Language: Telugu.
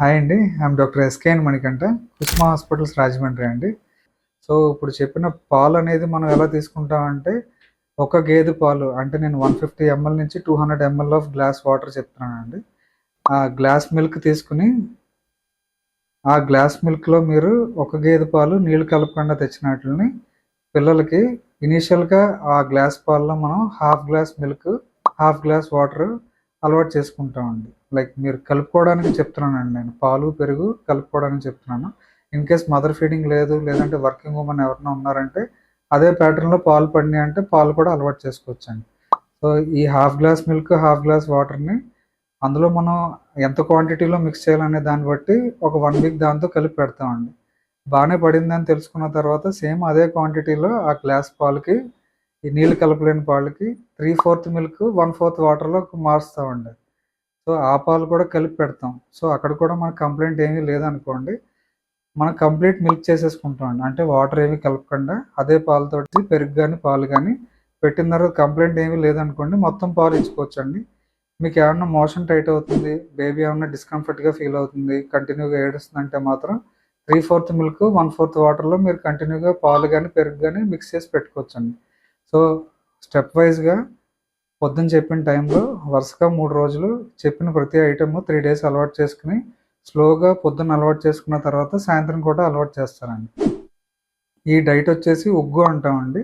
హాయ్ అండి I'm doctor S K N Manikanta Kusuma hospitals Rajahmundry అండి. సో ఇప్పుడు చెప్పిన పాలు అనేది మనం ఎలా తీసుకుంటామంటే ఒక గేదె పాలు అంటే నేను వన్ ఫిఫ్టీ ఎంఎల్ నుంచి two hundred ML of glass water చెప్తున్నానండి. ఆ గ్లాస్ మిల్క్ తీసుకుని ఆ గ్లాస్ మిల్క్లో మీరు ఒక గేదె పాలు నీళ్ళు కలపకుండా తెచ్చినట్లని పిల్లలకి ఇనీషియల్గా ఆ గ్లాస్ పాలలో మనం half glass milk half glass water అలవాటు చేసుకుంటామండి లైక్ మీరు కలుపుకోవడానికి చెప్తున్నానండి నేను. పాలు పెరుగు కలుపుకోవడానికి చెప్తున్నాను. ఇన్ కేస్ మదర్ ఫీడింగ్ లేదు లేదంటే వర్కింగ్ ఉమెన్ ఎవరైనా ఉన్నారంటే అదే ప్యాటర్న్లో పాలు పడినాయి అంటే పాలు కూడా అలవాటు చేసుకోవచ్చండి. సో ఈ half glass milk half glass వాటర్ని అందులో మనం ఎంత క్వాంటిటీలో మిక్స్ చేయాలనే దాన్ని బట్టి ఒక వన్ వీక్ దాంతో కలిపి పెడతామండి. బాగానే పడిందని తెలుసుకున్న తర్వాత సేమ్ అదే క్వాంటిటీలో ఆ గ్లాస్ పాలకి ఈ నీళ్ళు కలపలేని పాలకి three fourth milk one fourth వాటర్లో మారుస్తామండి. సో ఆ పాలు కూడా కలిపి పెడతాం. సో అక్కడ కూడా మన కంప్లైంట్ ఏమీ లేదనుకోండి మనం కంప్లీట్ మిల్క్ చేసేసుకుంటాం అంటే వాటర్ ఏమీ కలపకుండా అదే పాలతోటి పెరుగు కానీ పాలు కానీ పెట్టిన తర్వాత కంప్లైంట్ ఏమీ లేదనుకోండి మొత్తం పాలు ఇచ్చుకోవచ్చండి. మీకు ఏమన్నా మోషన్ టైట్ అవుతుంది బేబీ ఏమన్నా డిస్కంఫర్ట్గా ఫీల్ అవుతుంది కంటిన్యూగా ఏడుస్తుంది అంటే మాత్రం three fourth milk one fourth వాటర్లో మీరు కంటిన్యూగా పాలు కానీ పెరుగు కానీ మిక్స్ చేసి పెట్టుకోవచ్చండి. సో స్టెప్ వైజ్గా పొద్దున్న చెప్పిన టైంలో వరుసగా మూడు రోజులు చెప్పిన ప్రతి ఐటమ్ త్రీ డేస్ అలవాటు చేసుకుని స్లోగా పొద్దున్న అలవాటు చేసుకున్న తర్వాత సాయంత్రం కూడా అలవాటు చేస్తానండి ఈ డైట్ వచ్చేసి ఉగ్గు అంటామండి.